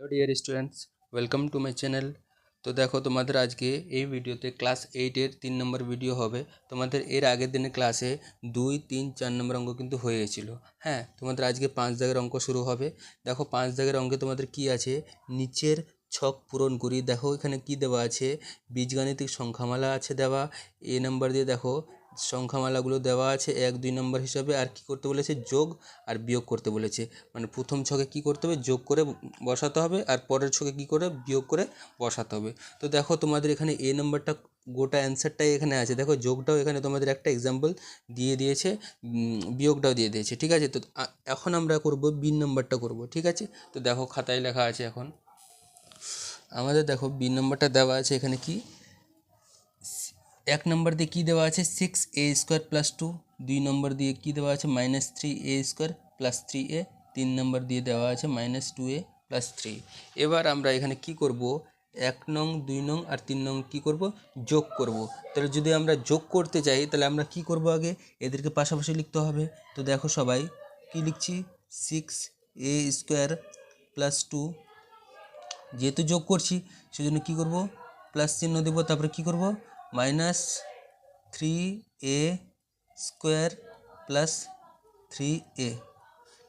Hello dear students welcome to my channel তো দেখো, তোমাদের আজকে এই ভিডিওতে ক্লাস এইটের তিন নম্বর ভিডিও হবে। তোমাদের এর আগের দিনের ক্লাসে দুই, তিন, চার নম্বর অঙ্ক কিন্তু হয়ে গেছিল হ্যাঁ তোমাদের আজকে পাঁচ দাগের অঙ্ক শুরু হবে। দেখো, পাঁচ দাগের অঙ্কে তোমাদের কি আছে? নিচের ছক পূরণ করি। দেখো, এখানে কি দেওয়া আছে? বীজগাণিতিক সংখ্যামালা আছে দেওয়া। এ নাম্বার দিয়ে দেখো সংখ্যামালাগুলো দেওয়া আছে এক, দুই নম্বর হিসাবে, আর কি করতে বলেছে? যোগ আর বিয়োগ করতে বলেছে। মানে প্রথম ছকে কি করতে হবে? যোগ করে বসাতে হবে, আর পরের ছকে কি করে? বিয়োগ করে বসাতে হবে। তো দেখো তোমাদের এখানে এ নাম্বারটা, গোটা অ্যান্সারটাই এখানে আছে। দেখো যোগটাও এখানে তোমাদের একটা এক্সাম্পল দিয়ে দিয়েছে বিয়োগটাও দিয়ে দিয়েছে, ঠিক আছে? তো এখন আমরা করব বি নাম্বারটা করব, ঠিক আছে? তো দেখো খাতায় লেখা আছে এখন। আমাদের দেখো বি নাম্বারটা দেওয়া আছে এখানে কি? এক নম্বর দিয়ে কী দেওয়া আছে? Six a square plus two দুই নম্বর দিয়ে কী দেওয়া আছে? Minus three a square plus three a তিন নম্বর দিয়ে দেওয়া আছে minus two a plus three এবার আমরা এখানে কি করব? এক নং, দুই নং আর তিন নং কী করব? যোগ করব। তাহলে যদি আমরা যোগ করতে চাই তাহলে আমরা কি করব আগে? এদেরকে পাশাপাশি লিখতে হবে। তো দেখো সবাই, কি লিখছি? Six a square plus two যেহেতু যোগ করছি, সেজন্য কী করব? প্লাস চিহ্ন দেবো, তারপরে কী করব? Minus three a square plus three a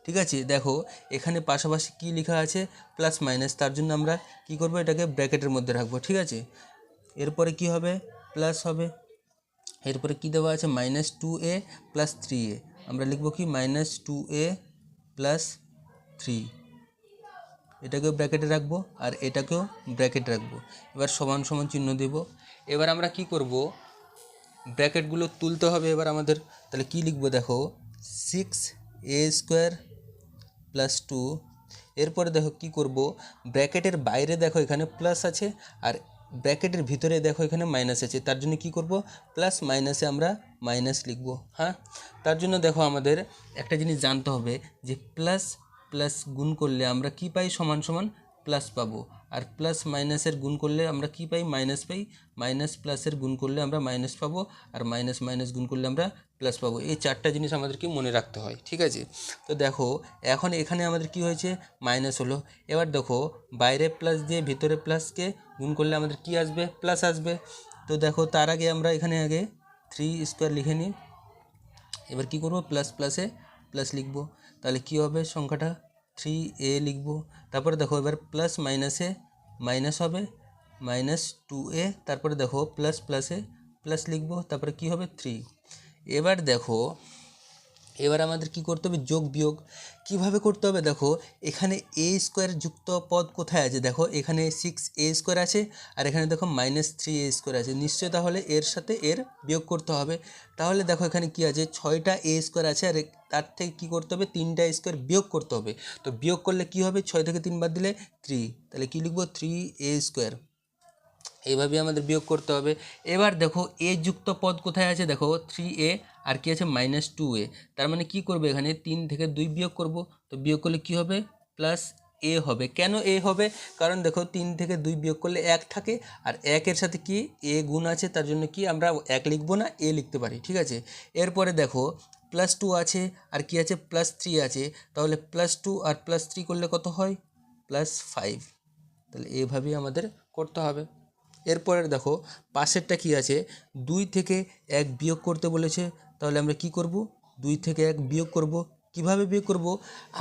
ঠিক আছে, দেখো, এখানে পাশাপাশি কি লেখা আছে? প্লাস মাইনাস তার জন্য আমরা কি করব? এটাকে ব্র্যাকেটের মধ্যে রাখব, ঠিক আছে? এরপরে কি হবে? প্লাস হবে। এরপরে কি দেওয়া আছে? Minus two a plus three a আমরা লিখব কি? Minus two a plus three এটাকেও ব্র্যাকেটে রাখব, আর এটাকেও ব্র্যাকেটে রাখব। এবার সমান সমান চিহ্ন দেব। এবার আমরা কি করব? ব্র্যাকেটগুলো তুলতে হবে এবার আমাদের। তাহলে কি লিখব দেখো? Six a square plus two এরপরে দেখো কি করব? ব্র্যাকেটের বাইরে দেখো এখানে প্লাস আছে আর ব্র্যাকেটের ভিতরে দেখো এখানে মাইনাস আছে। তার জন্য কি করব? প্লাস মাইনাসে আমরা মাইনাস লিখব হ্যাঁ? তার জন্য দেখো আমাদের একটা জিনিস জানতে হবে যে প্লাস প্লাস গুণ করলে আমরা কি পাই? সমান সমান প্লাস পাবো। আর প্লাস মাইনাসের গুণ করলে আমরা কি পাই? মাইনাস পাই। মাইনাস প্লাসের গুণ করলে আমরা মাইনাস পাবো। আর মাইনাস মাইনাস গুণ করলে আমরা প্লাস পাবো। এই চারটা জিনিস আমাদেরকে মনে রাখতে হয়, ঠিক আছে? তো দেখো, এখন এখানে আমাদের কি হয়েছে? মাইনাস হলো। এবার দেখো, বাইরে প্লাস দিয়ে ভিতরে প্লাসকে গুণ করলে আমাদের কি আসবে? প্লাস আসবে। তো দেখো, তার আগে আমরা এখানে আগে থ্রি স্কোয়ার লিখে নিই। এবার কি করব? প্লাস প্লাসে প্লাস লিখব। তাহলে কি হবে সংখ্যাটা? থ্রি এ লিখব। তারপরে দেখো এবার প্লাস মাইনাসে মাইনাস হবে মাইনাস টু এ তারপরে দেখো প্লাস প্লাসে প্লাস লিখব, তারপরে কি হবে? থ্রি এবার দেখো এবার আমাদের কি করতে হবে? যোগ বিয়োগ। কীভাবে করতে হবে? দেখো, এখানে এ স্কোয়ার যুক্ত পদ কোথায় আছে? দেখো, এখানে সিক্স এ স্কোয়ার আছে আর এখানে দেখো মাইনাস থ্রি এ স্কোয়ার আছে। নিশ্চয়ই তাহলে এর সাথে এর বিয়োগ করতে হবে। তাহলে দেখো এখানে কি আছে? ছয়টা এ স্কোয়ার আছে আর তার থেকে কি করতে হবে? তিনটা স্কোয়ার বিয়োগ করতে হবে। তো বিয়োগ করলে কি হবে? ছয় থেকে তিন বাদ দিলে থ্রি তাহলে কি লিখব? থ্রি এ স্কোয়ার এইভাবে আমাদের বিয়োগ করতে হবে। এবার দেখো এ যুক্ত পদ কোথায় আছে? দেখো থ্রি এ আর কি আছে? মাইনাস টু এ তার মানে কি করবে এখানে? তিন থেকে দুই বিয়োগ করব। তো বিয়োগ করলে কি হবে? প্লাস এ হবে। কেন এ হবে? কারণ দেখো, তিন থেকে দুই বিয়োগ করলে এক থাকে। আর একের সাথে কি? এ গুণ আছে। তার জন্য কি? আমরা এক লিখব না এ লিখতে পারি। ঠিক আছে? এরপরে দেখো প্লাস টু আছে আর কি আছে? প্লাস থ্রি আছে। তাহলে প্লাস টু আর প্লাস থ্রি করলে কত হয়? প্লাস ফাইভ তাহলে এভাবেই আমাদের করতে হবে। এরপরে দেখো, পাশেরটা কি আছে? দুই থেকে এক বিয়োগ করতে বলেছে। তাহলে আমরা কি করব? দুই থেকে এক বিয়োগ করব। কীভাবে বিয়োগ করব?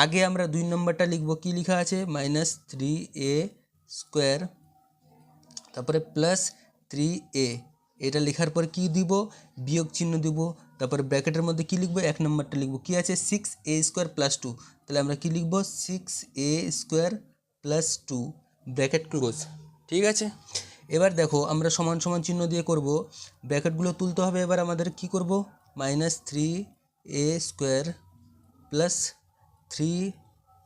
আগে আমরা দুই নম্বরটা লিখব। কি লেখা আছে? মাইনাস থ্রি এ স্কোয়ার, তারপরে প্লাস থ্রি এ। এটা লেখার পর কি দিব? বিয়োগ চিহ্ন দিব। তারপরে ব্র্যাকেটের মধ্যে কি লিখব? এক নম্বরটা লিখব। কি আছে? Six a square plus two তাহলে আমরা কি লিখব? Six a square plus two bracket close. ঠিক আছে? এবার দেখো, আমরা সমান সমান চিহ্ন দিয়ে করব। ব্র্যাকেটগুলো তুলতে হবে, এবার আমাদের কি করব? Minus three a square plus three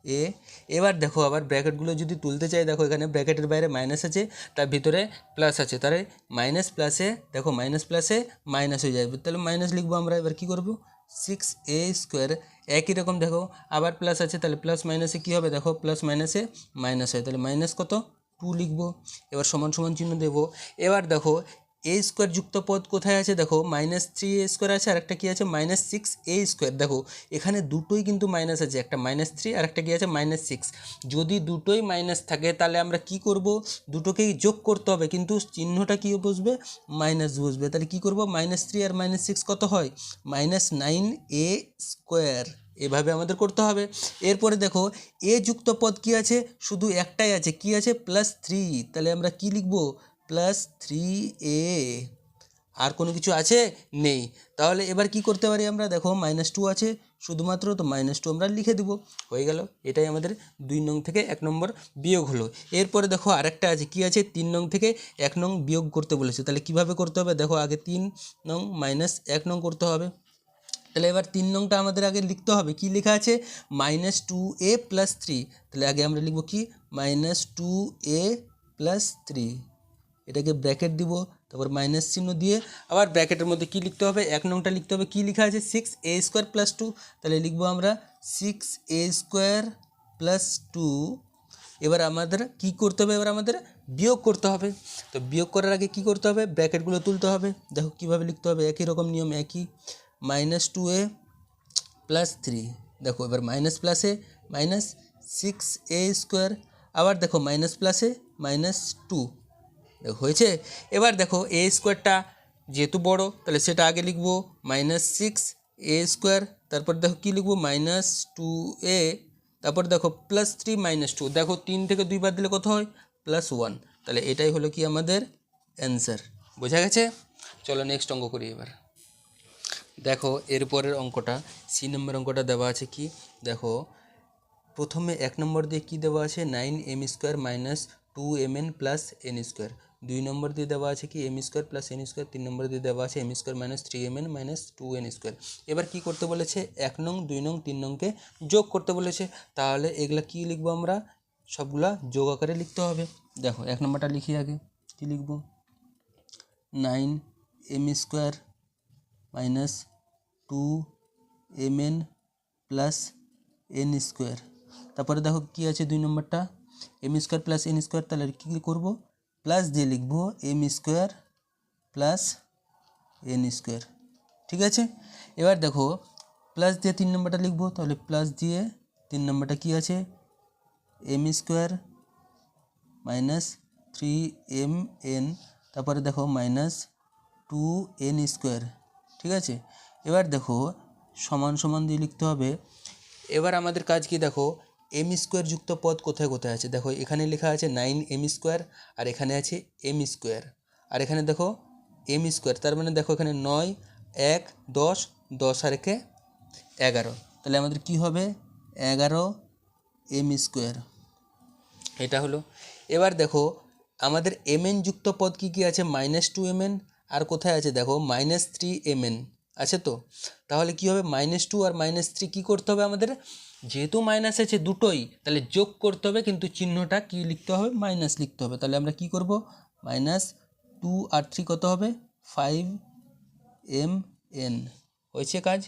a. এবার দেখো, আবার ব্র্যাকেটগুলো যদি তুলতে চাই, দেখো এখানে ব্র্যাকেটের বাইরে মাইনাস আছে, তার ভিতরে প্লাস আছে। তাহলে মাইনাস প্লাসে দেখো মাইনাস প্লাসে মাইনাস হয়ে যাবে। তাহলে মাইনাস লিখব আমরা, এবার কি করব? সিক্স এ স্কোয়ার, একই রকম দেখো, আবার প্লাস আছে, তাহলে প্লাস মাইনাসে কী হবে? দেখো, প্লাস মাইনাসে মাইনাস হয়। তাহলে মাইনাস কত? টু লিখব, এবার সমান সমান চিহ্ন দেবো। এবার দেখো এ স্কোয়ার যুক্ত পদ কোথায় আছে? দেখো মাইনাস থ্রি এ স্কোয়ার আছে আর একটা কী আছে? মাইনাস সিক্স এ স্কোয়ার দেখো, এখানে দুটোই কিন্তু মাইনাস আছে, একটা মাইনাস থ্রি আর একটা কী আছে? মাইনাস সিক্স যদি দুটোই মাইনাস থাকে, তাহলে আমরা কি করব? দুটোকেই যোগ করতে হবে, কিন্তু চিহ্নটা কী বসবে? মাইনাস বসবে। তাহলে কি করব? মাইনাস থ্রি আর মাইনাস সিক্স কত হয়? মাইনাস নাইন এ স্কোয়ার এভাবে আমাদের করতে হবে। এরপরে দেখো, এ যুক্ত পদ কি আছে? শুধু একটাই আছে। কি আছে? প্লাস থ্রি তাহলে আমরা কি লিখব? প্লাস থ্রি এ আর কোনো কিছু আছে? নেই। তাহলে এবার কি করতে পারি আমরা? দেখো মাইনাস টু আছে। শুধুমাত্র তো মাইনাস টু আমরা লিখে দিব। হয়ে গেল। এটাই আমাদের দুই নং থেকে এক নম্বর বিয়োগ হলো। এরপরে দেখো, আরেকটা আছে। কি আছে? তিন নং থেকে এক নং বিয়োগ করতে বলেছে। তাহলে কীভাবে করতে হবে? দেখো, আগে তিন নং মাইনাস এক নং করতে হবে। তাহলে এবার তিন নংটা আমাদের আগে লিখতে হবে। কি লেখা আছে? Minus two a plus three তাহলে আগে আমরা লিখব কি? Minus two a plus three এটাকে ব্র্যাকেট দিব, তারপর মাইনাস চিহ্ন দিয়ে আবার ব্র্যাকেটের মধ্যে কি লিখতে হবে? এক নংটা লিখতে হবে। কি লেখা আছে? Six a square plus two তাহলে লিখব আমরা six a square plus two এবার আমাদের কি করতে হবে? এবার আমাদের বিয়োগ করতে হবে। তো বিয়োগ করার আগে কি করতে হবে? ব্র্যাকেটগুলো তুলতে হবে। দেখো কীভাবে লিখতে হবে? একই রকম নিয়ম, একই। Minus two a plus three দেখো, এবার মাইনাস প্লাসে মাইনাস সিক্স এ স্কোয়ার আবার দেখো মাইনাস প্লাসে মাইনাস টু দেখো, হয়েছে? এবার দেখো এ স্কোয়ারটা যেহেতু বড়, তাহলে সেটা আগে লিখব। মাইনাস সিক্স এ স্কোয়ার তারপর দেখো কী লিখব? মাইনাস টু এ তারপর দেখো প্লাস থ্রি মাইনাস টু দেখো, তিন থেকে দুই বাদ দিলে কত হয়? প্লাস ওয়ান তাহলে এটাই হলো কি আমাদের অ্যান্সার বোঝা গেছে? চলো নেক্সট অঙ্ক করি এবার। দেখো এরপরের অঙ্কটা, সি নম্বর অঙ্কটা দেওয়া আছে কি? দেখো, প্রথমে এক নম্বর দিয়ে কী দেওয়া আছে? Nine m square minus two m n plus n square. দুই নম্বর দিয়ে দেওয়া আছে কি? M square plus n square. তিন নম্বর দিয়ে দেওয়া আছে m square minus three m n minus two n square. এবার কী করতে বলেছে? এক নং, দুই নং, তিন নংকে যোগ করতে বলেছে। তাহলে এগুলা কী লিখব আমরা? সবগুলা যোগ আকারে লিখতে হবে। দেখো, এক নম্বরটা লিখি আগে। কী লিখব? Nine m square minus two m n plus n square তারপরে দেখো কী আছে দুই নম্বরটা? M square plus n square তাহলে কী করব? প্লাস দিয়ে লিখব m square plus n square ঠিক আছে? এবার দেখো প্লাস দিয়ে তিন নম্বরটা লিখব, তাহলে প্লাস দিয়ে তিন নম্বরটা কী আছে? M square minus three m n তারপরে দেখো মাইনাস টু এন স্কোয়ার ঠিক আছে? এবার দেখো, সমান সমান দিয়ে লিখতে হবে। এবার আমাদের কাজ কি দেখো এম স্কোয়ার যুক্ত পদ কোথায় কোথায় আছে? দেখো, এখানে লেখা আছে নাইন এম স্কোয়ার আর এখানে আছে এম স্কোয়ার আর এখানে দেখো এম স্কোয়ার তার মানে দেখো এখানে নয়, এক, দশ দশ আর একে এগারো। তাহলে আমাদের কি হবে? এগারো এম স্কোয়ার এটা হলো। এবার দেখো, আমাদের এম যুক্ত পদ কী কী আছে? মাইনাস টু এম এন আর কোথায় আছে? দেখো মাইনাস থ্রি এম এন আছে তো? তাহলে কি হবে? মাইনাস টু আর মাইনাস থ্রি কী করতে হবে আমাদের? যেহেতু মাইনাস আছে দুটোই, তাহলে যোগ করতে হবে, কিন্তু চিহ্নটা কি লিখতে হবে? মাইনাস লিখতে হবে। তাহলে আমরা কি করব? মাইনাস টু আর থ্রি কত হবে? ফাইভ এম এন হয়েছে কাজ?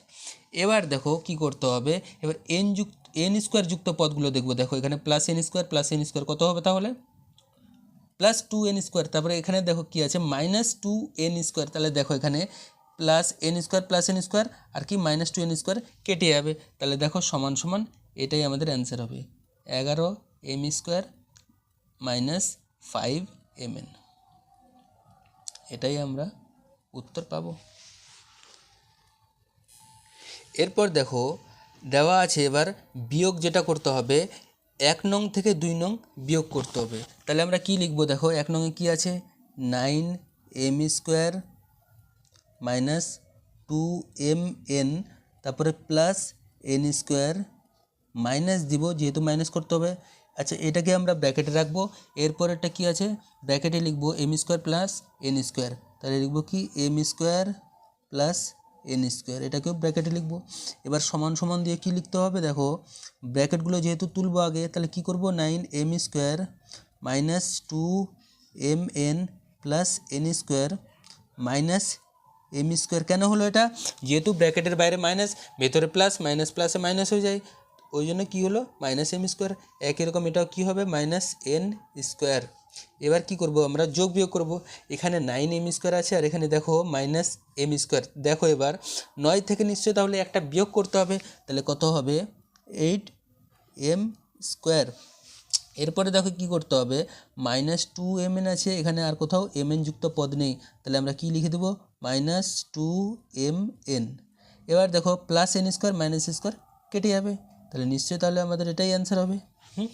এবার দেখো কি করতে হবে? এবার এন যুক্ত এন স্কোয়ার যুক্ত পদগুলো দেখব। দেখো, এখানে plus n square plus n square কত হবে তাহলে? প্লাস টু এন স্কোয়ার তারপরে এখানে দেখো কি আছে? মাইনাস টু এন স্কোয়ার তাহলে দেখো এখানে plus n square plus n square আর কি মাইনাস টু এন স্কোয়ার কেটে যাবে। তাহলে দেখো সমান সমান এটাই আমাদের অ্যান্সার হবে। এগারো m square minus five m n এটাই আমরা উত্তর পাবো। এরপর দেখো, দেওয়া আছে এবার বিয়োগ যেটা করতে হবে এক নং থেকে দুই নং বিয়োগ করতে হবে। তাহলে আমরা কি লিখব দেখো? এক নংয়ে কি আছে? Nine m square minus two m n, তারপরে প্লাস এন স্কোয়ার মাইনাস দিব, যেহেতু মাইনাস করতে হবে। আচ্ছা এটাকে আমরা ব্র্যাকেটে রাখব। এরপরেরটা কি আছে? ব্র্যাকেটে লিখব m square plus n square. তাহলে লিখব কি? M square plus n square এটাকেও ব্র্যাকেটে লিখব। এবার সমান সমান দিয়ে কি লিখতে হবে? দেখো ব্র্যাকেটগুলো যেহেতু তুলবো আগে, তাহলে কি করব? Nine m square minus two m n plus n square minus m square কেন হলো এটা? যেহেতু ব্র্যাকেটের বাইরে মাইনাস ভেতরে প্লাস মাইনাস প্লাসে মাইনাস হয়ে যায়। ওই জন্য কী হলো? মাইনাস এম স্কোয়ার একই রকম এটাও কী হবে? মাইনাস এন স্কোয়ার এবার কি করব? আমরা যোগ বিয়োগ করব। এখানে নাইন এম স্কোয়ার আছে আর এখানে দেখো মাইনাস এম স্কোয়ার দেখো এবার নয় থেকে নিশ্চয়ই তাহলে একটা বিয়োগ করতে হবে। তাহলে কত হবে? এইট এম স্কোয়ার এরপরে দেখো কি করতে হবে? মাইনাস টু এম এন আছে, এখানে আর কোথাও এম এন যুক্ত পদ নেই। তাহলে আমরা কি লিখে দেবো? মাইনাস টু এম এন এবার দেখো plus n square minus square কেটে যাবে। তাহলে নিশ্চয়ই তাহলে আমাদের এটাই অ্যান্সার হবে। হুম।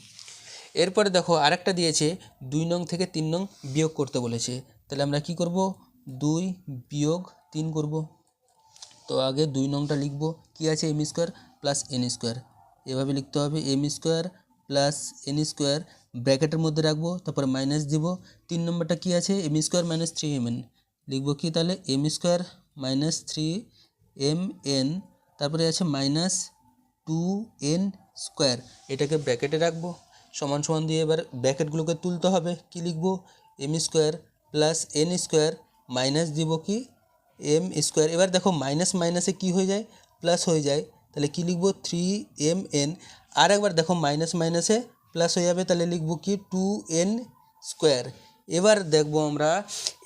এরপরে দেখো আরেকটা দিয়েছে দুই নং থেকে তিন নং বিয়োগ করতে বলেছে। তাহলে আমরা কি করব? দুই বিয়োগ তিন করব। তো আগে দুই নংটা লিখব। কি আছে? M square plus n square. এভাবে লিখতে হবে। M square plus n square ব্র্যাকেটের মধ্যে রাখব, তারপরে মাইনাস দিব। তিন নম্বরটা কি আছে? M square minus three m n. লিখব কি তাহলে? M square minus three m n, তারপরে আছে মাইনাস টু এন স্কোয়ার। এটাকে ব্র্যাকেটে রাখব। সমান সমান দিয়ে এবার ব্র্যাকেটগুলোকে তুলতে হবে। কি লিখব? M square plus n square minus দিব কি? এম স্কোয়ার এবার দেখো মাইনাস মাইনাসে কি হয়ে যায়? প্লাস হয়ে যায়। তাহলে কি লিখব? থ্রি এম এন আর একবার দেখো মাইনাস মাইনাসে প্লাস হয়ে যাবে, তাহলে লিখব কি? টু এন স্কোয়ার এবার দেখব আমরা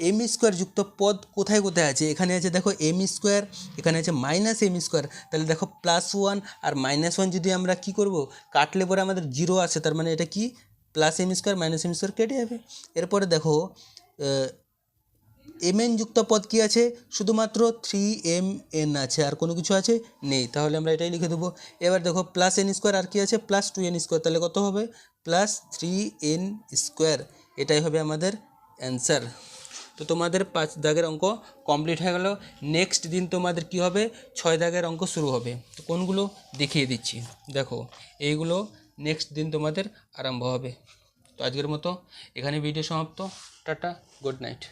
এম স্কোয়ার যুক্ত পদ কোথায় কোথায় আছে? এখানে আছে দেখো এম স্কোয়ার এখানে আছে মাইনাস এম স্কোয়ার তাহলে দেখো প্লাস ওয়ান আর মাইনাস ওয়ান যদি আমরা কি করব? কাটলে পরে আমাদের জিরো আছে তার মানে এটা কি? Plus m square minus m square কেটে যাবে। এরপরে দেখো এম এন যুক্ত পদ কি আছে? শুধুমাত্র থ্রি এম এন আছে, আর কোনো কিছু আছে? নেই। তাহলে আমরা এটাই লিখে দেবো। এবার দেখো প্লাস এন স্কোয়ার আর কি আছে? প্লাস টু এন স্কোয়ার তাহলে কত হবে? প্লাস থ্রি এন স্কোয়ার এটাই হবে আমাদের অ্যান্সার তো তোমাদের পাঁচ দাগের অঙ্ক কমপ্লিট হয়ে গেল। নেক্সট দিন তোমাদের কি হবে? ছয় দাগের অঙ্ক শুরু হবে। তো কোনগুলো দেখিয়ে দিচ্ছি। দেখো, এইগুলো নেক্সট দিন তোমাদের আরম্ভ হবে। তো আজকের মতো এখানে ভিডিও সমাপ্ত। Tata good night